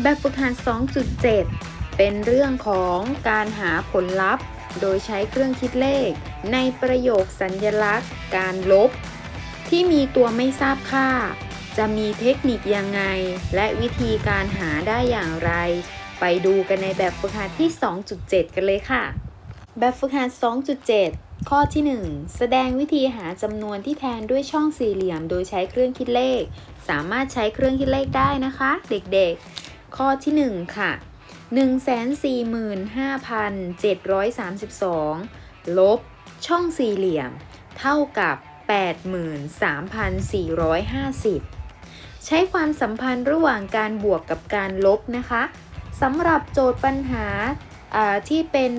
แบบฝึกหัด 2.7 เป็นเรื่องของการหาผลลัพธ์ โดยใช้เครื่องคิดเลข ในประโยคสัญญลักษณ์ การลบ ที่มีตัวไม่ทราบค่า จะมีเทคนิคยังไง และวิธีการหาได้อย่างไร ไปดูกันในแบบฝึกหัดที่ 2.7 กันเลยค่ะ แบบฝึกหัด 2.7 ข้อที่ 1 แสดงวิธีหาจำนวนที่แทนด้วยช่องสี่เหลี่ยม โดยใช้เครื่องคิดเลข สามารถใช้เครื่องคิดเลขได้นะคะ เด็กๆ ข้อที่ 1 ค่ะ 145,732 ลบช่องสี่เหลี่ยม เท่ากับ 83,450 ใช้ความสัมพันธ์ระหว่างการบวกกับการลบนะคะสำหรับโจทย์ปัญหาที่เป็น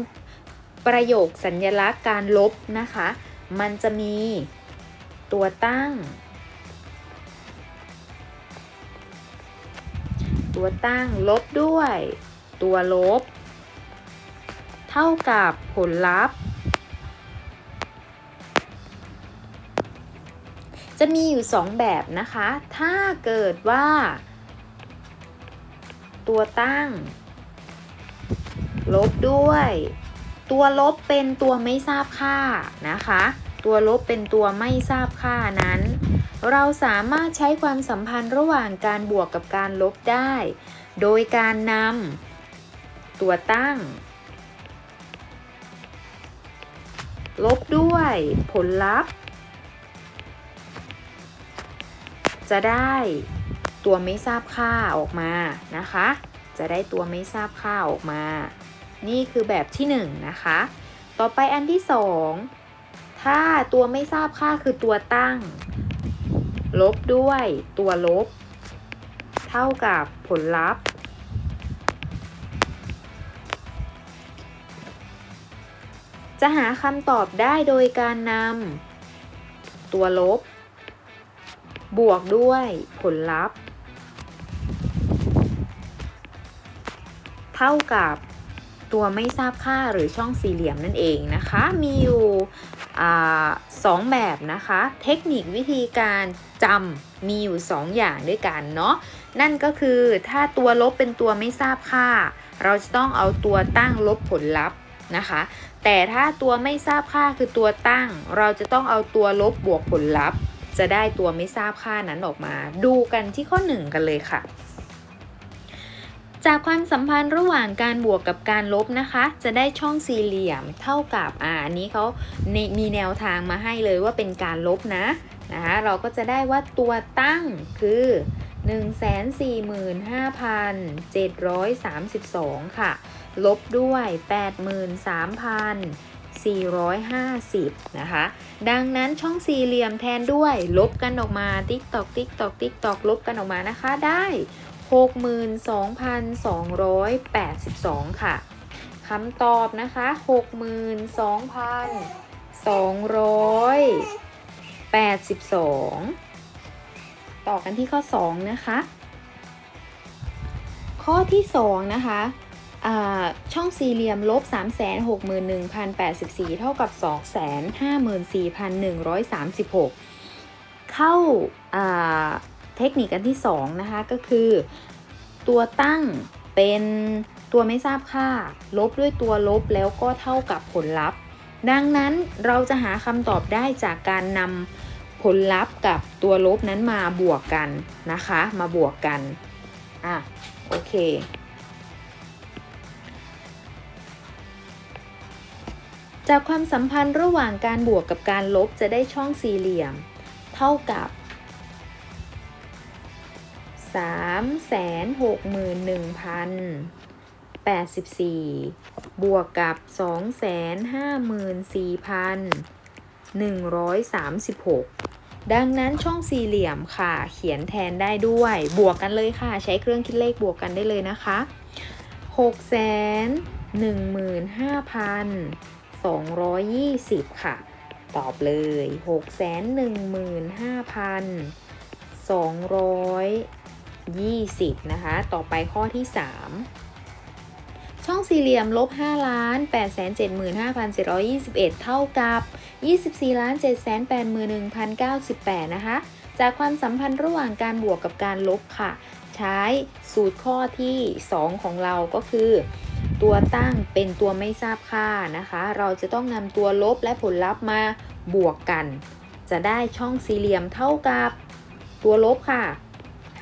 ประโยคสัญญลักษณ์การลบนะคะ มันจะมีตัวตั้ง ตัวตั้งลบด้วย ตัวลบ เท่ากับผลลัพธ์ จะมีอยู่ 2 แบบนะคะ ถ้าเกิดว่า ตัวตั้ง ลบด้วย ตัวลบเป็นตัวไม่ทราบค่านะคะ ตัวลบเป็นตัวไม่ทราบค่านั้น เราสามารถใช้ความสัมพันธ์ระหว่างการบวกกับการลบได้ โดยการนำตัวตั้ง ลบด้วยผลลัพธ์ จะได้ตัวไม่ทราบค่าออกมานะคะ จะได้ตัวไม่ทราบค่าออกมา นี่คือแบบที่1นงนะคะ ต่อไปอันที่ 2 ถ้าตัวไม่ทราบค่าคือตัวตั้ง ลบด้วยตัวลบ เท่ากับผลลัพธ์ จะหาคำตอบได้โดยการนำตัวลบ บวกด้วยผลลัพธ์ เท่ากับตัวไม่ทราบค่าหรือช่องสี่เหลี่ยมนั่นเองนะคะ มีอยู่ สองแบบนะคะ เทคนิควิธีการจำมีอยู่ 2 อย่างด้วยกันเนาะนั่นก็คือถ้าตัวลบเป็นตัวไม่ทราบค่า เราจะต้องเอาตัวตั้งลบผลลัพธ์นะคะ แต่ถ้าตัวไม่ทราบค่าคือตัวตั้ง เราจะต้องเอาตัวลบบวกผลลัพธ์ จะได้ตัวไม่ทราบค่านั้นออกมา ดูกันที่ข้อ 1 กันเลยค่ะ จากความสัมพันธ์ระหว่างการบวกกับการลบนะคะ จะได้ช่องสี่เหลี่ยมเท่ากับอ่าอันนี้เขาในมีแนวทางมาให้เลยว่าเป็นการลบนะนะคะเราก็จะได้ว่าตัวตั้งคือ 145,732 ค่ะ ลบด้วย 83,450 นะคะ ดังนั้นช่องสี่เหลี่ยมแทนด้วย ลบกันออกมา ติ๊กตอกติ๊กตอกติ๊กตอกลบกันออกมานะคะได้ 62,282 ค่ะคำตอบนะคะ 62,282 ต่อกันที่ข้อ 2 นะคะ ข้อที่ 2 นะคะช่องสี่เหลี่ยมลบ 361,084 เท่ากับ 254,136 เข้า เทคนิคอันที่2นะคะก็คือ ตัวตั้งเป็นตัวไม่ทราบค่า ลบด้วยตัวลบแล้วก็เท่ากับผลลัพธ์ ดังนั้นเราจะหาคำตอบได้จากการนำผลลัพธ์กับตัวลบนั้นมาบวกกันนะคะ มาบวกกันอะโอเคจากความสัมพันธ์ระหว่างการบวกกับการลบจะได้ช่องสี่เหลี่ยม เท่ากับ 361,084บวกกับ254,136ดังนั้นช่องสี่เหลี่ยมค่ะ เขียนแทนได้ด้วย บวกกันเลยค่ะ ใช้เครื่องคิดเลขบวกกันได้เลยนะคะ615,220ค่ะ ตอบเลย615,220นะคะ ต่อไปข้อที่ 3 ช่องสี่เหลี่ยมลบ5ล้าน8 7 5 7 2 1 เท่ากับ 24ล้าน7 8 1 0 9 8 นะคะ จากความสัมพันธ์ระหว่างการบวกกับการลบค่ะ ใช้สูตรข้อที่ 2 ของเราก็คือ ตัวตั้งเป็นตัวไม่ทราบค่านะคะ เราจะต้องนำตัวลบและผลลัพธ์มาบวกกัน จะได้ช่องสี่เหลี่ยมเท่ากับตัวลบค่ะ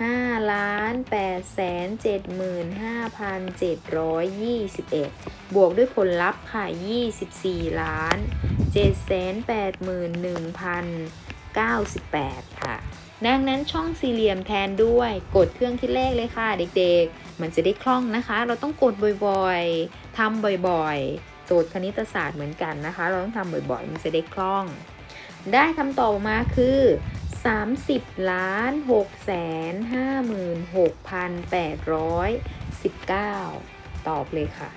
5ล้าน8แสน75,721บวกด้วยผลลัพธ์ค่ะ24ล้าน7แสน81,098ค่ะ ดังนั้นช่องสี่เหลี่ยมแทนด้วยกดเครื่องคิดเลขเลยค่ะเด็กๆ มันจะได้คล่องนะคะ เราต้องกดบ่อยๆทำบ่อยๆ โจทย์คณิตศาสตร์เหมือนกันนะคะ เราต้องทำบ่อยๆ มันจะได้คล่องได้คำตอบมาคือ 30ล้าน6แสน56,819 ตอบเลยค่ะ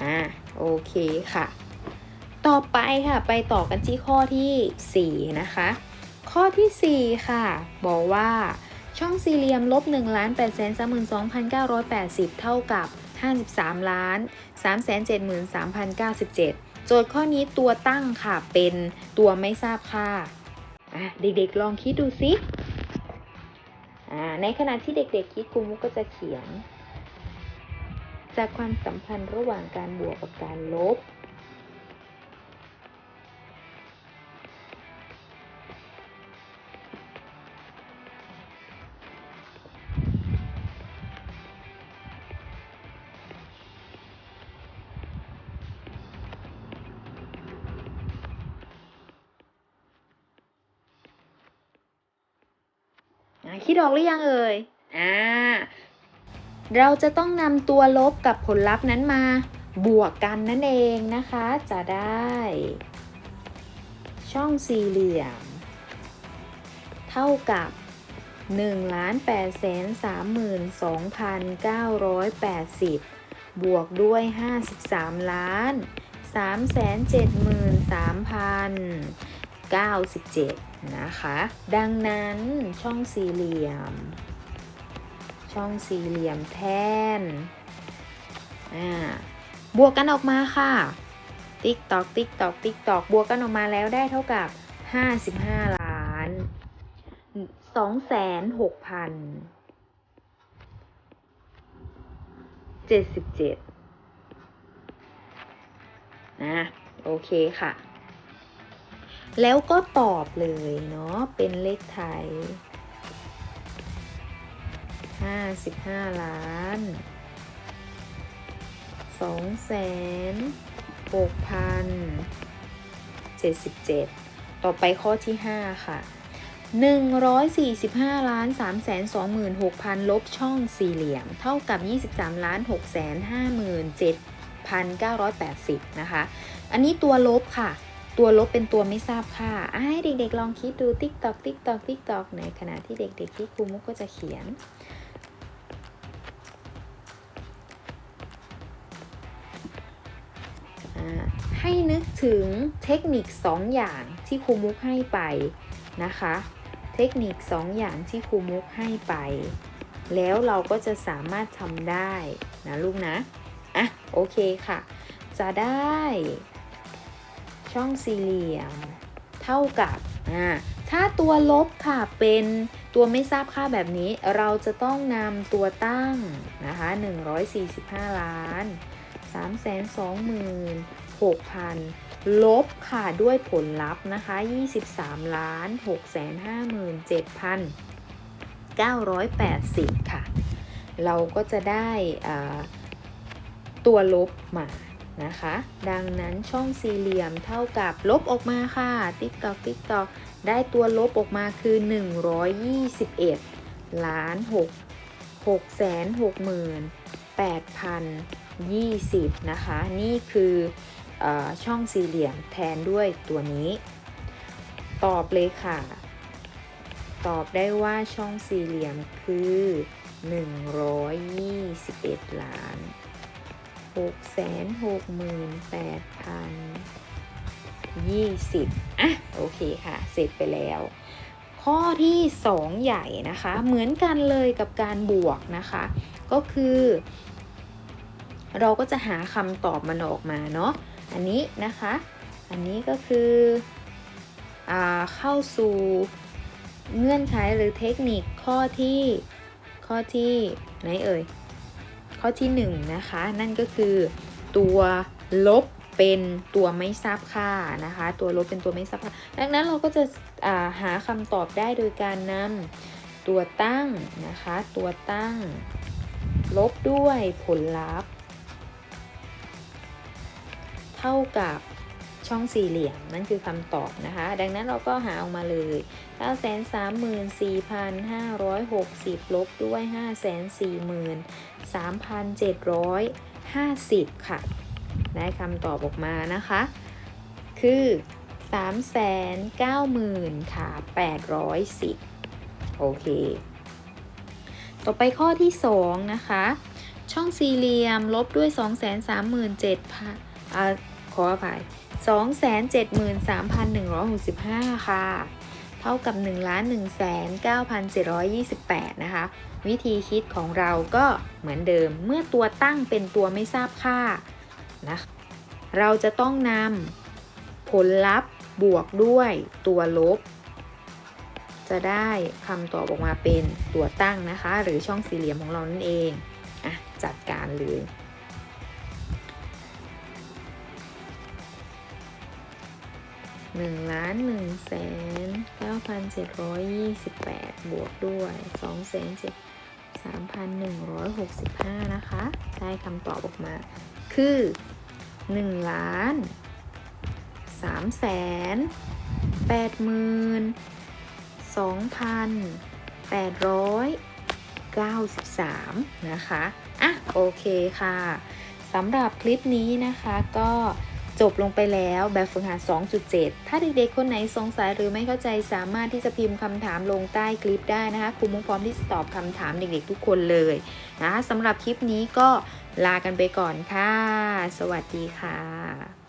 อ่าโอเคค่ะ ต่อไปค่ะไปต่อกันที่ข้อที่ 4 นะคะ ข้อที่ 4 ค่ะ บอกว่าช่องสี่เหลี่ยมลบ1ล้าน8 3 2 9 8 0 เท่ากับ 53 ล้าน 3 7 3 0 9 7 โจทย์ข้อนี้ตัวตั้งค่ะ เป็นตัวไม่ทราบค่าเด็กๆลองคิดดูสิในขณะที่เด็กๆคิดครูมุกก็จะเขียน จากความสัมพันธ์ระหว่างการบวกกับการลบ คิดออกหรือยังเอ่ย อ่า เราจะต้องนำตัวลบกับผลลัพธ์นั้นมา บวกกันนั่นเองนะคะ จะได้ ช่องสี่เหลี่ยม เท่ากับ1 8 3 2 9 8 0 บวกด้วย 53 ล้าน 3 7 3 0 0 0 97 นะคะ ดังนั้นช่องสี่เหลี่ยม ช่องสี่เหลี่ยมแทนบวกกันออกมาค่ะ ติ๊กตอกติ๊กตอกติ๊กตอกบวกกันออกมาแล้วได้เท่ากับ 55 ล้าน 2,600,000 77นะโอเคค่ะ แล้วก็ตอบเลยเนาะเป็นเลขไทย 55 ล้าน2แสน6พัน77 ต่อไปข้อที่ 5 ค่ะ 145 ล้าน3แสน26,000ลบช่องสี่เหลี่ยม เท่ากับ 23 ล้าน6แสน57,980 นะคะ อันนี้ตัวลบค่ะ ตัวลบเป็นตัวไม่ทราบค่าอะให้เด็กๆลองคิดดูติ๊กตอกติ๊กตอกติ๊กตอกในขณะที่เด็ก ๆ ที่ครูมุกก็จะเขียน ให้นึกถึงเทคนิค 2 อย่างที่ครูมุกให้ไปนะคะ เทคนิค 2 อย่างที่ครูมุกให้ไป แล้วเราก็จะสามารถทำได้นะลูกนะ อะ โอเคค่ะ จะได้ ช่องสี่เหลี่ยม เท่ากับอ่าถ้าตัวลบค่ะเป็นตัวไม่ทราบค่าแบบนี้ เราจะต้องนำตัวตั้งนะคะ145 ล้าน 3 2 6 0 0 0 ลบค่ะด้วยผลลัพธ์นะคะ 23 ล้าน 6 5 7 980 ค่ะ เราก็จะได้อ่าตัวลบมา นะคะ ดังนั้นช่องสี่เหลี่ยมเท่ากับลบออกมาค่ะ ติ๊กตอกติ๊กตอกได้ตัวลบออกมาคือ 121 ล้าน6 6แสน6หมื่น8พัน20 นะคะ นี่คือเออช่องสี่เหลี่ยมแทนด้วยตัวนี้ ตอบเลยค่ะ ตอบได้ว่าช่องสี่เหลี่ยมคือ 121 ล้าน 6แสน6หมื่น8พัน20อะโอเคค่ะ เสร็จไปแล้ว ข้อที่ 2 ใหญ่นะคะ เหมือนกันเลยกับการบวกนะคะ ก็คือ เราก็จะหาคำตอบมันออกมาเนาะอันนี้นะคะ อันนี้ก็คืออเข้าสู่เงื่อนไขหรือเทคนิคข้อที่ข้อที่ไหนเอ่ย ข้อที่1นงนะคะ นั่นก็คือตัวลบเป็นตัวไม่ทราบค่านะคะ ตัวลบเป็นตัวไม่ทราบค่า ดังนั้นเราก็จะาหาคำตอบได้โดยการนำตัวตั้งนะคะ ตัวตั้ง ลบด้วยผลลัพธ์ เท่ากับช่องสี่เหลี่ยม นั่นคือคำตอบนะคะ ดังนั้นเราก็หาออกมาเลย 934,560 ลบด้วย 3,750 ค่ะ ได้คำตอบออกมานะคะ คือ 390,000ค่ะ810 โอเค ต่อไปข้อที่ 2 นะคะ ช่องสี่เหลี่ยมลบด้วย 237,000อ่าขออภัย273,165 ค่ะ เท่ากับ 1 1 9 7 2 8 นะคะ วิธีคิดของเราก็เหมือนเดิม เมื่อตัวตั้งเป็นตัวไม่ทราบค่านะเราจะต้องนำผลลัพธ์บวกด้วยตัวลบ จะได้คำตอบออกมาเป็นตัวตั้งนะคะ หรือช่องสี่เหลี่ยมของเรานั่นเองอะจัดการเลย หนึ่งล้านหนึ่งแสนเก้าพันเจ็ดร้อยยี่สิบแปดบวกด้วยสองแสนเจ็ดสามพันหนึ่งร้อยหกสิบห้านะคะ ได้คำตอบออกมา คือหนึ่งล้านสามแสนแปดหมื่นสองพันแปดร้อยเก้าสิบสามนะคะ อะ โอเคค่ะสำหรับคลิปนี้นะคะก็ จบลงไปแล้วแบบฝึกหัด 2.7 ถ้าเด็กๆ คนไหนสงสัยหรือไม่เข้าใจสามารถที่จะพิมพ์คำถามลงใต้คลิปได้นะคะครูมุ้งพร้อมที่จะตอบคำถามเด็กๆ ทุกคนเลยนะะสำหรับคลิปนี้ก็ลากันไปก่อนค่ะ สวัสดีค่ะ